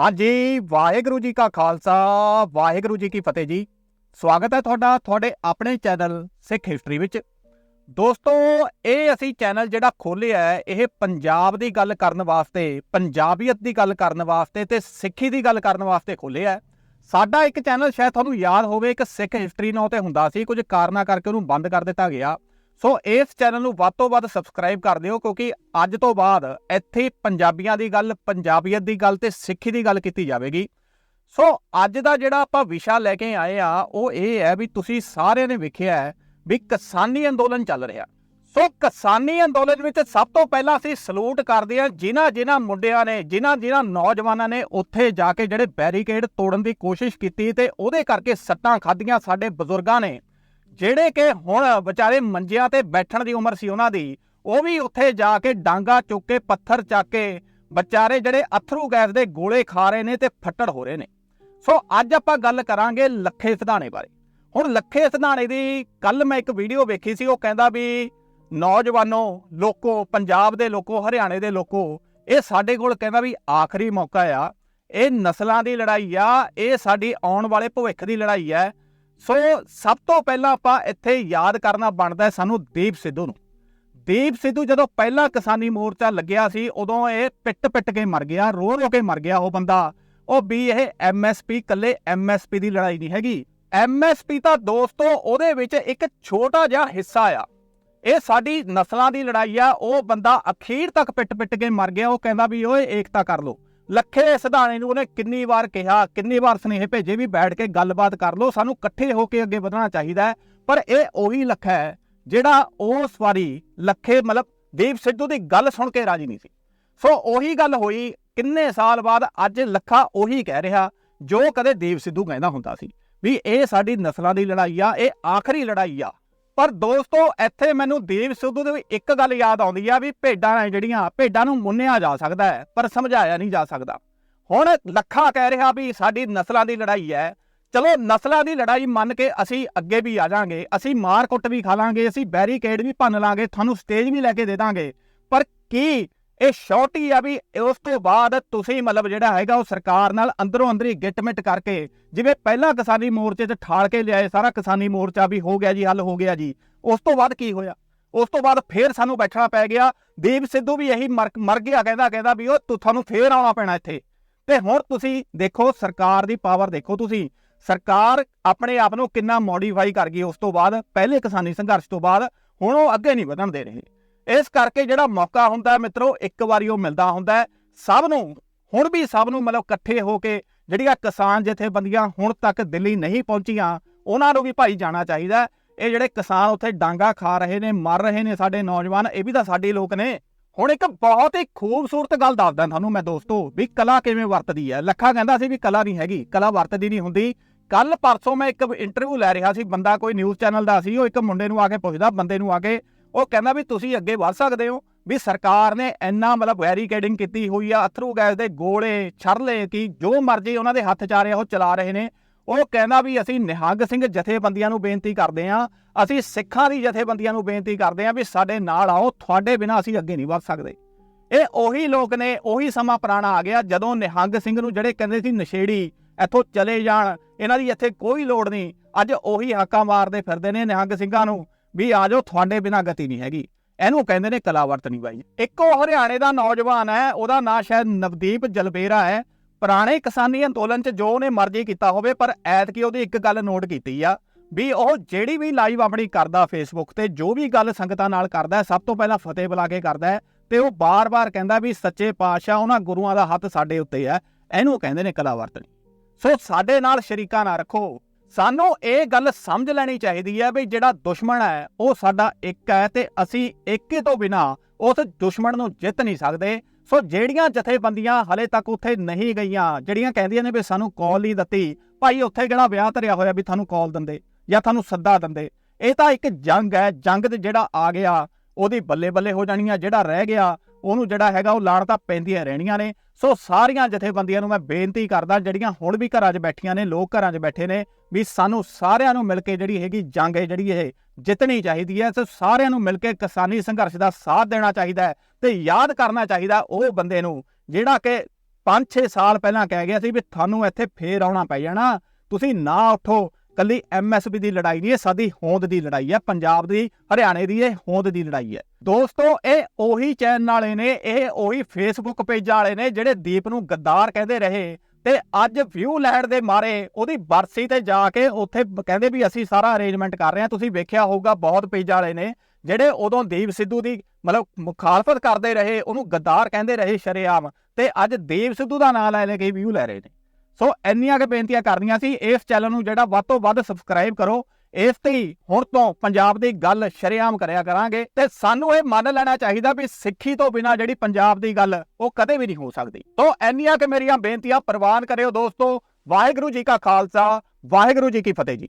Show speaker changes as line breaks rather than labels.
ਹਾਂਜੀ, ਵਾਹਿਗੁਰੂ ਜੀ ਕਾ ਖਾਲਸਾ, ਵਾਹਿਗੁਰੂ ਜੀ ਕੀ ਫਤਿਹ ਜੀ। ਸਵਾਗਤ ਹੈ ਤੁਹਾਡਾ ਤੁਹਾਡੇ ਆਪਣੇ ਚੈਨਲ ਸਿੱਖ ਹਿਸਟਰੀ ਵਿੱਚ। ਦੋਸਤੋ, ਇਹ ਅਸੀਂ ਚੈਨਲ ਜਿਹੜਾ ਖੋਲ੍ਹਿਆ ਹੈ, ਇਹ ਪੰਜਾਬ ਦੀ ਗੱਲ ਕਰਨ ਵਾਸਤੇ, ਪੰਜਾਬੀਅਤ ਦੀ ਗੱਲ ਕਰਨ ਵਾਸਤੇ ਤੇ ਸਿੱਖੀ ਦੀ ਗੱਲ ਕਰਨ ਵਾਸਤੇ ਖੋਲ੍ਹਿਆ ਹੈ। ਸਾਡਾ ਇੱਕ ਚੈਨਲ ਸ਼ਾਇਦ ਤੁਹਾਨੂੰ ਯਾਦ ਹੋਵੇ, ਇੱਕ ਸਿੱਖ ਹਿਸਟਰੀ ਨਾਂ ਤੇ ਹੁੰਦਾ ਸੀ, ਕੁਝ ਕਾਰਨਾਂ ਕਰਕੇ ਉਹਨੂੰ ਬੰਦ ਕਰ ਦਿੱਤਾ ਗਿਆ। ਸੋ ਇਸ ਚੈਨਲ ਨੂੰ ਵੱਧ ਤੋਂ ਵੱਧ ਸਬਸਕ੍ਰਾਈਬ ਕਰ ਦਿਓ, ਕਿਉਂਕਿ ਅੱਜ ਤੋਂ ਬਾਅਦ ਇੱਥੇ ਪੰਜਾਬੀਆਂ ਦੀ ਗੱਲ, ਪੰਜਾਬੀਅਤ ਦੀ ਗੱਲ ਤੇ ਸਿੱਖੀ ਦੀ ਗੱਲ ਕੀਤੀ ਜਾਵੇਗੀ। ਸੋ ਅੱਜ ਦਾ ਜਿਹੜਾ ਆਪਾਂ ਵਿਸ਼ਾ ਲੈ ਕੇ ਆਏ ਆ, ਉਹ ਇਹ ਹੈ ਵੀ ਤੁਸੀਂ ਸਾਰਿਆਂ ਨੇ ਵੇਖਿਆ ਹੈ ਵੀ ਕਿਸਾਨੀ ਅੰਦੋਲਨ ਚੱਲ ਰਿਹਾ। ਸੋ ਕਿਸਾਨੀ ਅੰਦੋਲਨ ਵਿੱਚ ਸਭ ਤੋਂ ਪਹਿਲਾਂ ਅਸੀਂ ਸਲੂਟ ਕਰਦੇ ਹਾਂ ਜਿਨ੍ਹਾਂ ਜਿਨ੍ਹਾਂ ਮੁੰਡਿਆਂ ਨੇ, ਜਿਨ੍ਹਾਂ ਜਿਨ੍ਹਾਂ ਨੌਜਵਾਨਾਂ ਨੇ ਉੱਥੇ ਜਾ ਕੇ ਜਿਹੜੇ ਬੈਰੀਕੇਡ ਤੋੜਨ ਦੀ ਕੋਸ਼ਿਸ਼ ਕੀਤੀ ਤੇ ਉਹਦੇ ਕਰਕੇ ਸੱਟਾਂ ਖਾਧੀਆਂ ਸਾਡੇ ਬਜ਼ੁਰਗਾਂ ਨੇ। ਜਿਹੜੇ ਕਿ ਹੁਣ ਵਿਚਾਰੇ ਮੰਜਿਆਂ ਤੇ ਬੈਠਣ ਦੀ ਉਮਰ ਸੀ ਉਹਨਾਂ ਦੀ, ਉਹ ਵੀ ਉੱਥੇ ਜਾ ਕੇ ਡਾਂਗਾ ਚੁੱਕ ਕੇ, ਪੱਥਰ ਚੱਕ ਕੇ ਵਿਚਾਰੇ ਜਿਹੜੇ ਅਥਰੂ ਗੈਸ ਦੇ ਗੋਲੇ ਖਾ ਰਹੇ ਨੇ ਤੇ ਫੱਟੜ ਹੋ ਰਹੇ ਨੇ। ਸੋ ਅੱਜ ਆਪਾਂ ਗੱਲ ਕਰਾਂਗੇ ਲੱਖੇ ਸਿਧਾਣੇ ਬਾਰੇ। ਹੁਣ ਲੱਖੇ ਸਿਧਾਣੇ ਦੀ ਕੱਲ ਮੈਂ ਇੱਕ ਵੀਡੀਓ ਵੇਖੀ ਸੀ, ਉਹ ਕਹਿੰਦਾ ਵੀ ਨੌਜਵਾਨੋ, ਲੋਕੋ, ਪੰਜਾਬ ਦੇ ਲੋਕੋ, ਹਰਿਆਣੇ ਦੇ ਲੋਕੋ, ਇਹ ਸਾਡੇ ਕੋਲ ਕਹਿੰਦਾ ਵੀ ਆਖਰੀ ਮੌਕਾ ਆ, ਇਹ ਨਸਲਾਂ ਦੀ ਲੜਾਈ ਆ, ਇਹ ਸਾਡੀ ਆਉਣ ਵਾਲੇ ਭਵਿੱਖ ਦੀ ਲੜਾਈ ਹੈ ਸੋ ਸਭ ਤੋਂ ਪਹਿਲਾਂ ਆਪਾਂ ਇੱਥੇ ਯਾਦ ਕਰਨਾ ਬਣਦਾ ਹੈ ਸਾਨੂੰ ਦੀਪ ਸਿੱਧੂ ਨੂੰ। ਦੀਪ ਸਿੱਧੂ ਜਦੋਂ ਪਹਿਲਾ ਕਿਸਾਨੀ ਮੋਰਚਾ ਲੱਗਿਆ ਸੀ, ਉਦੋਂ ਇਹ ਪਿੱਟ ਪਿੱਟ ਕੇ ਮਰ ਗਿਆ, ਰੋ ਰੋ ਕੇ ਮਰ ਗਿਆ ਉਹ ਬੰਦਾ। ਉਹ ਵੀ ਇਹ ਐਮਐਸਪੀ ਕੱਲੇ ਐਮਐਸਪੀ ਦੀ ਲੜਾਈ ਨਹੀਂ ਹੈਗੀ। ਐਮਐਸਪੀ ਤਾਂ ਦੋਸਤੋ ਉਹਦੇ ਵਿੱਚ ਇੱਕ ਛੋਟਾ ਜਿਹਾ ਹਿੱਸਾ ਆ। ਇਹ ਸਾਡੀ ਨਸਲਾਂ ਦੀ ਲੜਾਈ ਆ, ਉਹ ਬੰਦਾ ਅਖੀਰ ਤੱਕ ਪਿੱਟ ਪਿੱਟ ਕੇ ਮਰ ਗਿਆ, ਉਹ ਕਹਿੰਦਾ ਵੀ ਓਏ ਏਕਤਾ ਕਰ ਲੋ ਲੱਖੇ ਸਿਧਾਣੇ ਨੂੰ ਉਹਨੇ ਕਿੰਨੀ ਵਾਰ ਕਿਹਾ, ਕਿੰਨੀ ਵਾਰ ਸੁਨੇਹੇ ਭੇਜੇ ਵੀ ਬੈਠ ਕੇ ਗੱਲਬਾਤ ਕਰ ਲਓ, ਸਾਨੂੰ ਇਕੱਠੇ ਹੋ ਕੇ ਅੱਗੇ ਵਧਣਾ ਚਾਹੀਦਾ ਹੈ। ਪਰ ਇਹ ਉਹੀ ਲੱਖਾ ਹੈ ਜਿਹੜਾ ਉਸ ਵਾਰੀ ਲੱਖੇ ਮਤਲਬ ਦੀਪ ਸਿੱਧੂ ਦੀ ਗੱਲ ਸੁਣ ਕੇ ਰਾਜੀ ਨਹੀਂ ਸੀ। ਸੋ ਉਹੀ ਗੱਲ ਹੋਈ, ਕਿੰਨੇ ਸਾਲ ਬਾਅਦ ਅੱਜ ਲੱਖਾ ਉਹੀ ਕਹਿ ਰਿਹਾ, ਜੋ ਕਦੇ ਦੀਪ ਸਿੱਧੂ ਕਹਿੰਦਾ ਹੁੰਦਾ ਸੀ ਵੀ ਇਹ ਸਾਡੀ ਨਸਲਾਂ ਦੀ ਲੜਾਈ ਆ, ਇਹ ਆਖਰੀ ਲੜਾਈ ਆ। ਪਰ ਦੋਸਤੋ, ਇੱਥੇ ਮੈਨੂੰ ਦੀਪ ਸਿੱਧੂ ਦੇ ਇੱਕ ਗੱਲ ਯਾਦ ਆਉਂਦੀ ਆ ਵੀ ਭੇਡਾਂ ਨੇ ਜਿਹੜੀਆਂ ਭੇਡਾਂ ਨੂੰ ਮੁੰਨਿਆ ਜਾ ਸਕਦਾ ਹੈ, ਪਰ ਸਮਝਾਇਆ ਨਹੀਂ ਜਾ ਸਕਦਾ। ਹੁਣ ਲੱਖਾ ਕਹਿ ਰਿਹਾ ਵੀ ਸਾਡੀ ਨਸਲਾਂ ਦੀ ਲੜਾਈ ਹੈ। ਚਲੋ, ਨਸਲਾਂ ਦੀ ਲੜਾਈ ਮੰਨ ਕੇ ਅਸੀਂ ਅੱਗੇ ਵੀ ਆ ਜਾਾਂਗੇ, ਅਸੀਂ ਮਾਰ ਕੁੱਟ ਵੀ ਖਾ ਲਾਂਗੇ, ਅਸੀਂ ਬੈਰੀਕੇਡ ਵੀ ਭੰਨ ਲਾਂਗੇ, ਤੁਹਾਨੂੰ ਸਟੇਜ ਵੀ ਲੈ ਕੇ ਦੇ ਦਾਂਗੇ। ਪਰ ਕੀ ਇਹ ਸ਼ੌਰਟੀ ਆ ਵੀ ਉਸ ਤੋਂ ਬਾਅਦ ਤੁਸੀਂ ਮਤਲਬ ਜਿਹੜਾ ਹੈਗਾ ਉਹ ਸਰਕਾਰ ਨਾਲ ਅੰਦਰੋਂ ਅੰਦਰੀ ਗਿੱਟਮਿਟ ਕਰਕੇ, ਜਿਵੇਂ ਪਹਿਲਾਂ ਕਿਸਾਨੀ ਮੋਰਚੇ 'ਚ ਠਾਲ ਕੇ ਲਿਆਏ, ਸਾਰਾ ਕਿਸਾਨੀ ਮੋਰਚਾ ਵੀ ਹੋ ਗਿਆ ਜੀ, ਹੱਲ ਹੋ ਗਿਆ ਜੀ। ਉਸ ਤੋਂ ਬਾਅਦ ਕੀ ਹੋਇਆ? ਉਸ ਤੋਂ ਬਾਅਦ ਫੇਰ ਸਾਨੂੰ ਬੈਠਣਾ ਪੈ ਗਿਆ, ਦੀਪ ਸਿੱਧੂ ਵੀ ਇਹੀ ਮਰ ਮਰ ਗਿਆ, ਕਹਿੰਦਾ ਕਹਿੰਦਾ ਵੀ ਉਹ ਤੂੰ ਤੁਹਾਨੂੰ ਫੇਰ ਆਉਣਾ ਪੈਣਾ ਇੱਥੇ। ਤੇ ਹੁਣ ਤੁਸੀਂ ਦੇਖੋ, ਸਰਕਾਰ ਦੀ ਪਾਵਰ ਦੇਖੋ ਤੁਸੀਂ। ਸਰਕਾਰ ਆਪਣੇ ਆਪ ਨੂੰ ਕਿੰਨਾ ਮੋਡੀਫਾਈ ਕਰ ਗਈ ਉਸ ਤੋਂ ਬਾਅਦ, ਪਹਿਲੇ ਕਿਸਾਨੀ ਸੰਘਰਸ਼ ਤੋਂ ਬਾਅਦ, ਹੁਣ ਉਹ ਅੱਗੇ ਨਹੀਂ ਵਧਣ ਦੇ ਰਹੇ। ਇਸ ਕਰਕੇ ਜਿਹੜਾ ਮੌਕਾ ਹੁੰਦਾ ਹੈ ਮਿੱਤਰੋ, ਇੱਕ ਵਾਰੀ ਉਹ ਮਿਲਦਾ ਹੁੰਦਾ ਸਭ ਨੂੰ, ਹੁਣ ਵੀ ਸਭ ਨੂੰ ਮਤਲਬ ਇਕੱਠੇ ਹੋ ਕੇ ਜਿਹੜੀਆਂ ਕਿਸਾਨ ਜਥੇਬੰਦੀਆਂ ਹੁਣ ਤੱਕ ਦਿੱਲੀ ਨਹੀਂ ਪਹੁੰਚੀਆਂ, ਉਹਨਾਂ ਨੂੰ ਵੀ ਭਾਈ ਜਾਣਾ ਚਾਹੀਦਾ ਇਹ ਜਿਹੜੇ ਕਿਸਾਨ ਉੱਥੇ ਡਾਂਗਾ ਖਾ ਰਹੇ ਨੇ, ਮਰ ਰਹੇ ਨੇ ਸਾਡੇ ਨੌਜਵਾਨ, ਇਹ ਵੀ ਤਾਂ ਸਾਡੇ ਲੋਕ ਨੇ। ਹੁਣ ਇੱਕ ਬਹੁਤ ਹੀ ਖੂਬਸੂਰਤ ਗੱਲ ਦੱਸਦਾ ਤੁਹਾਨੂੰ ਮੈਂ ਦੋਸਤੋ, ਵੀ ਕਲਾ ਕਿਵੇਂ ਵਰਤਦੀ ਹੈ। ਲੱਖਾ ਕਹਿੰਦਾ ਸੀ ਵੀ ਕਲਾ ਨਹੀਂ ਹੈਗੀ, ਕਲਾ ਵਰਤਦੀ ਨਹੀਂ ਹੁੰਦੀ। ਕੱਲ ਪਰਸੋਂ ਮੈਂ ਇੱਕ ਇੰਟਰਵਿਊ ਲੈ ਰਿਹਾ ਸੀ, ਬੰਦਾ ਕੋਈ ਨਿਊਜ਼ ਚੈਨਲ ਦਾ ਸੀ, ਉਹ ਇੱਕ ਮੁੰਡੇ ਨੂੰ ਆ ਕੇ ਪੁੱਛਦਾ, ਬੰਦੇ ਨੂੰ ਆ ਕੇ ਉਹ ਕਹਿੰਦਾ ਵੀ ਤੁਸੀਂ ਅੱਗੇ ਵੱਧ ਸਕਦੇ ਹੋ, ਵੀ ਸਰਕਾਰ ਨੇ ਇੰਨਾ ਮਤਲਬ ਬੈਰੀਕੇਡਿੰਗ ਕੀਤੀ ਹੋਈ ਆ, ਅਥਰੂ ਗੈਸ ਦੇ ਗੋਲੇ, ਛਰਲੇ, ਕੀ ਜੋ ਮਰਜ਼ੀ ਉਹਨਾਂ ਦੇ ਹੱਥ ਚ ਆ ਰਿਹਾ, ਉਹ ਚਲਾ ਰਹੇ ਨੇ। ਉਹ ਕਹਿੰਦਾ ਵੀ ਅਸੀਂ ਨਿਹੰਗ ਸਿੰਘ ਜਥੇਬੰਦੀਆਂ ਨੂੰ ਬੇਨਤੀ ਕਰਦੇ ਹਾਂ, ਅਸੀਂ ਸਿੱਖਾਂ ਦੀ ਜਥੇਬੰਦੀਆਂ ਨੂੰ ਬੇਨਤੀ ਕਰਦੇ ਹਾਂ ਵੀ ਸਾਡੇ ਨਾਲ ਆਓ, ਤੁਹਾਡੇ ਬਿਨਾਂ ਅਸੀਂ ਅੱਗੇ ਨਹੀਂ ਵੱਧ ਸਕਦੇ। ਇਹ ਉਹੀ ਲੋਕ ਨੇ, ਉਹੀ ਸਮਾਂ ਪੁਰਾਣਾ ਆ ਗਿਆ, ਜਦੋਂ ਨਿਹੰਗ ਸਿੰਘ ਨੂੰ ਜਿਹੜੇ ਕਹਿੰਦੇ ਸੀ ਨਸ਼ੇੜੀ, ਇੱਥੋਂ ਚਲੇ ਜਾਣ, ਇਹਨਾਂ ਦੀ ਇੱਥੇ ਕੋਈ ਲੋੜ ਨਹੀਂ। ਅੱਜ ਉਹੀ ਹਾਕਾ ਮਾਰਦੇ ਫਿਰਦੇ ਨੇ ਨਿਹੰਗ ਸਿੰਘਾਂ ਨੂੰ। ਵੀ ਆ ਜਾਓ, ਤੁਹਾਡੇ ਬਿਨਾਂ ਗਤੀ ਨਹੀਂ ਹੈਗੀ। ਇਹਨੂੰ ਕਹਿੰਦੇ ਨੇ ਕਲਾ ਵਰਤਨੀ ਬਾਈ। ਇੱਕੋ ਹਰਿਆਣੇ ਦਾ ਨੌਜਵਾਨ ਹੈ, ਉਹਦਾ ਨਾਂ ਸ਼ਾਇਦ ਨਵਦੀਪ ਜਲਬੇਰਾ ਹੈ। ਪੁਰਾਣੇ ਕਿਸਾਨੀ ਅੰਦੋਲਨ 'ਚ ਜੋ ਉਹਨੇ ਮਰਜ਼ੀ ਕੀਤਾ ਹੋਵੇ, ਪਰ ਐਤਕੀ ਉਹਦੀ ਇੱਕ ਗੱਲ ਨੋਟ ਕੀਤੀ ਆ, ਵੀ ਉਹ ਜਿਹੜੀ ਵੀ ਲਾਈਵ ਆਪਣੀ ਕਰਦਾ ਫੇਸਬੁੱਕ ਤੇ, ਜੋ ਵੀ ਗੱਲ ਸੰਗਤਾਂ ਨਾਲ ਕਰਦਾ ਸਭ ਤੋਂ ਪਹਿਲਾਂ ਫਤਿਹ ਬੁਲਾ ਕੇ ਕਰਦਾ ਹੈ ਤੇ ਉਹ ਬਾਰ-ਬਾਰ ਕਹਿੰਦਾ ਵੀ ਸੱਚੇ ਪਾਤਸ਼ਾਹ ਉਹਨਾਂ ਗੁਰੂਆਂ ਦਾ ਹੱਥ ਸਾਡੇ ਉੱਤੇ ਹੈ। ਇਹਨੂੰ ਕਹਿੰਦੇ ਨੇ ਕਲਾ ਵਰਤਨੀ ਸੋ ਸਾਡੇ ਨਾਲ ਸ਼ਰੀਕਾ ਨਾ ਰੱਖੋ। ਸਾਨੂੰ ਇਹ ਗੱਲ ਸਮਝ ਲੈਣੀ ਚਾਹੀਦੀ ਹੈ ਵੀ ਜਿਹੜਾ ਦੁਸ਼ਮਣ ਹੈ, ਉਹ ਸਾਡਾ ਇੱਕ ਹੈ ਤੇ ਅਸੀਂ ਏਕੇ ਤੋਂ ਬਿਨਾ ਉਸ ਦੁਸ਼ਮਣ ਨੂੰ ਜਿੱਤ ਨਹੀਂ ਸਕਦੇ। ਸੋ ਜਿਹੜੀਆਂ ਜਥੇਬੰਦੀਆਂ ਹਲੇ ਤੱਕ ਉੱਥੇ ਨਹੀਂ ਗਈਆਂ, ਜਿਹੜੀਆਂ ਕਹਿੰਦੀਆਂ ਨੇ ਵੀ ਸਾਨੂੰ ਕਾਲ ਨਹੀਂ ਦਿੱਤੀ, ਭਾਈ ਉੱਥੇ ਕਿਹੜਾ ਵਿਆਹ ਧਰਿਆ ਹੋਇਆ ਵੀ ਤੁਹਾਨੂੰ ਕਾਲ ਦਿੰਦੇ ਜਾਂ ਤੁਹਾਨੂੰ ਸੱਦਾ ਦਿੰਦੇ। ਇਹ ਤਾਂ ਇੱਕ ਜੰਗ ਹੈ, ਜੰਗ ਤੇ ਜਿਹੜਾ ਆ ਗਿਆ, ਉਹਦੀ ਬੱਲੇ ਬੱਲੇ ਹੋ ਜਾਣੀ ਆ, ਜਿਹੜਾ ਰਹਿ ਗਿਆ ਉਹਨੂੰ ਜਿਹੜਾ ਹੈਗਾ ਉਹ ਲਾਣ ਤਾਂ ਪੈਂਦੀਆਂ ਰਹਿਣੀਆਂ ਨੇ। ਸੋ ਸਾਰੀਆਂ ਜਥੇਬੰਦੀਆਂ ਨੂੰ ਮੈਂ ਬੇਨਤੀ ਕਰਦਾ, ਜਿਹੜੀਆਂ ਹੁਣ ਵੀ ਘਰਾਂ 'ਚ ਬੈਠੀਆਂ ਨੇ, ਲੋਕ ਘਰਾਂ 'ਚ ਬੈਠੇ ਨੇ, ਵੀ ਸਾਨੂੰ ਸਾਰਿਆਂ ਨੂੰ ਮਿਲ ਕੇ ਜਿਹੜੀ ਹੈਗੀ ਜੰਗ ਹੈ, ਜਿਹੜੀ ਇਹ ਜਿੱਤਣੀ ਚਾਹੀਦੀ ਹੈ ਸੋ ਸਾਰਿਆਂ ਨੂੰ ਮਿਲ ਕੇ ਕਿਸਾਨੀ ਸੰਘਰਸ਼ ਦਾ ਸਾਥ ਦੇਣਾ ਚਾਹੀਦਾ ਹੈ ਤੇ ਯਾਦ ਕਰਨਾ ਚਾਹੀਦਾ ਉਹ ਬੰਦੇ ਨੂੰ, ਜਿਹੜਾ ਕਿ 5-6 ਸਾਲ ਪਹਿਲਾਂ ਕਹਿ ਗਿਆ ਸੀ ਵੀ ਤੁਹਾਨੂੰ ਇੱਥੇ ਫੇਰ ਆਉਣਾ ਪੈ ਜਾਣਾ। ਤੁਸੀਂ ਨਾ ਉੱਠੋ ਕੱਲੀ ਐਮਐਸਪੀ ਦੀ ਲੜਾਈ ਨਹੀਂ ਹੈ ਸਾਡੀ ਹੋਂਦ ਦੀ ਲੜਾਈ ਹੈ, ਪੰਜਾਬ ਦੀ, ਹਰਿਆਣੇ ਦੀ ਇਹ ਹੋਂਦ ਦੀ ਲੜਾਈ ਹੈ। ਦੋਸਤੋ, ਇਹ ਉਹੀ ਚੈਨਲ ਵਾਲੇ ਨੇ, ਇਹ ਉਹੀ ਫੇਸਬੁੱਕ ਪੇਜਾਂ ਵਾਲੇ ਨੇ ਜਿਹੜੇ ਦੀਪ ਨੂੰ ਗੱਦਾਰ ਕਹਿੰਦੇ ਰਹੇ ਤੇ ਅੱਜ ਵਿਊ ਲੈਣ ਦੇ ਮਾਰੇ ਉਹਦੀ ਬਰਸੀ ਤੇ ਜਾ ਕੇ ਉੱਥੇ ਕਹਿੰਦੇ ਵੀ ਅਸੀਂ ਸਾਰਾ ਅਰੇਂਜਮੈਂਟ ਕਰ ਰਹੇ ਹਾਂ, ਤੁਸੀਂ ਵੇਖਿਆ ਹੋਊਗਾ ਬਹੁਤ ਪੇਜਾਂ ਵਾਲੇ ਨੇ ਜਿਹੜੇ ਉਦੋਂ ਦੀਪ ਸਿੱਧੂ ਦੀ ਮਤਲਬ ਮੁਖਾਲਫਤ ਕਰਦੇ ਰਹੇ, ਉਹਨੂੰ ਗੱਦਾਰ ਕਹਿੰਦੇ ਰਹੇ ਸ਼ਰੇਆਮ ਤੇ ਅੱਜ ਦੀਪ ਸਿੱਧੂ ਦਾ ਨਾਮ ਲੈ ਲੈ ਕੇ ਵਿਊ ਲੈ ਰਹੇ ਨੇ। ਸੋ ਇੰਨੀਆਂ ਕੁ ਬੇਨਤੀਆਂ ਕਰਨੀਆਂ ਸੀ, ਇਸ ਚੈਨਲ ਨੂੰ ਜਿਹੜਾ ਵੱਧ ਤੋਂ ਵੱਧ ਸਬਸਕ੍ਰਾਈਬ ਕਰੋ, ਇਸ ਤੇ ਹੀ ਹੁਣ ਤੋਂ ਪੰਜਾਬ ਦੀ ਗੱਲ ਸ਼ਰੇਆਮ ਕਰਿਆ ਕਰਾਂਗੇ ਤੇ ਸਾਨੂੰ ਇਹ ਮੰਨ ਲੈਣਾ ਚਾਹੀਦਾ ਵੀ ਸਿੱਖੀ ਤੋਂ ਬਿਨਾ ਜਿਹੜੀ ਪੰਜਾਬ ਦੀ ਗੱਲ, ਉਹ ਕਦੇ ਵੀ ਨਹੀਂ ਹੋ ਸਕਦੀ। ਸੋ ਇੰਨੀਆਂ ਕਿ ਮੇਰੀਆਂ ਬੇਨਤੀਆਂ ਪ੍ਰਵਾਨ ਕਰਿਓ ਦੋਸਤੋ, ਵਾਹਿਗੁਰੂ ਜੀ ਕਾ ਖਾਲਸਾ, ਵਾਹਿਗੁਰੂ ਜੀ ਕੀ ਫਤਿਹ ਜੀ।